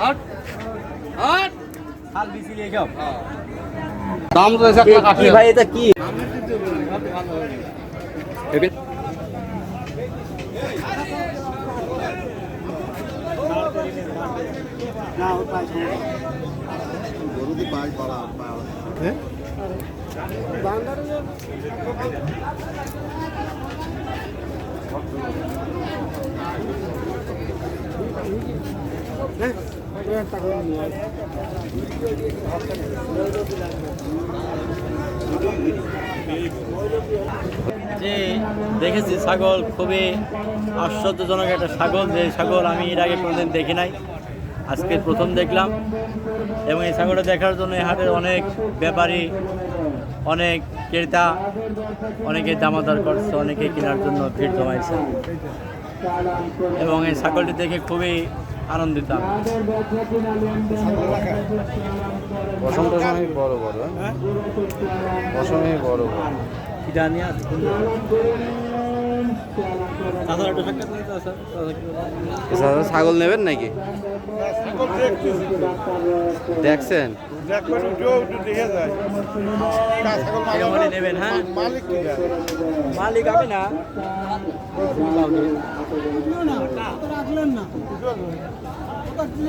আট। আট। হাল বিছিয়ে সব দাম তো এসে একটা কি ভাই এটা কি? যে দেখেছি ছাগল, খুবই আশ্চর্যজনক একটা ছাগল, যে ছাগল আমি এর আগে কোনোদিন দেখি নাই। আজকে প্রথম দেখলাম। এবং এই ছাগলটা দেখার জন্য এই হাটের অনেক ব্যাপারী, অনেক ক্রেতা, অনেকে দামাদার করছে, অনেকে কেনার জন্য ভিড় জমাইছে। এবং এই ছাগলটি দেখে খুবই আনন্দিত বসন্ত সময় বড় বড় হ্যাঁ? পশমে বড় বড়। নেবেন জানি আছে সাক্ষাৎ নিতে চাচা কি বলে? এছাড়া ছাগল নেবেন হ্যাঁ মালিক আমি না রাখলেন না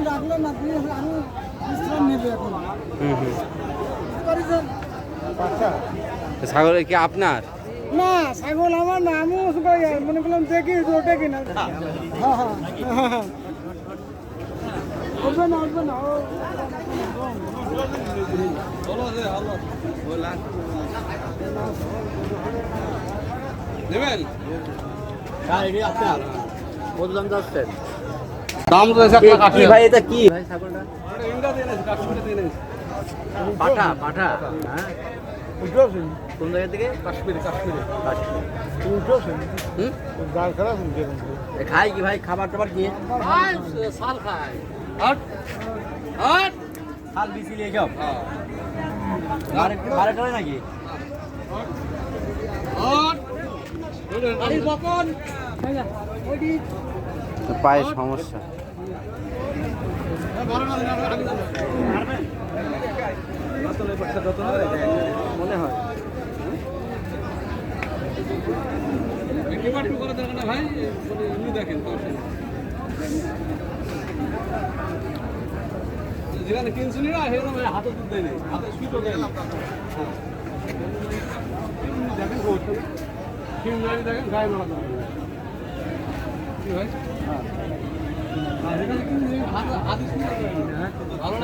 রাখলেন না তিনি বিশ্রাম নেবে এখন হুম হুম। করেছেন ছাগল কি আপনার? না ছাগল আমার না আমিও সবাই মনে করলাম দেখি ওটা কিনা হ্যাঁ হ্যাঁ হ্যাঁ, হ্যাঁ। উঠবে না উঠবে না ও নেবেন হ্যাঁ এটি আপনার কত দাম যাচ্ছেন দাম তো এসে একটা কি ভাই এটা কি? ভাই ছাগলটা? পাঠা পাঠা হ্যাঁ। কোন জায়গা থেকে? কাশ্মীরি কাশ্মীরি। কাশ্মীর। উঠেছেন হুম? গাল খারাপ কেমন এ খাই কি ভাই? খাবার টাবার কি সাল খায়। আট। আট। হাল বিছিয়ে সব বারে টারে নাকি? পায়ে সমস্যা। মনে হয়। ভাই দেখেন তো। যেখানে কিনছিলি না সেখানে হাতে দুধ দেয় নেই। হাতে সুইটও দেয় না দেখেন কিনজারি দেখেন গায়ে মারা কি ভাই? হ্যাঁ। যেখানে কিনছি হাতে হাতে সুইটও দেয় ভালো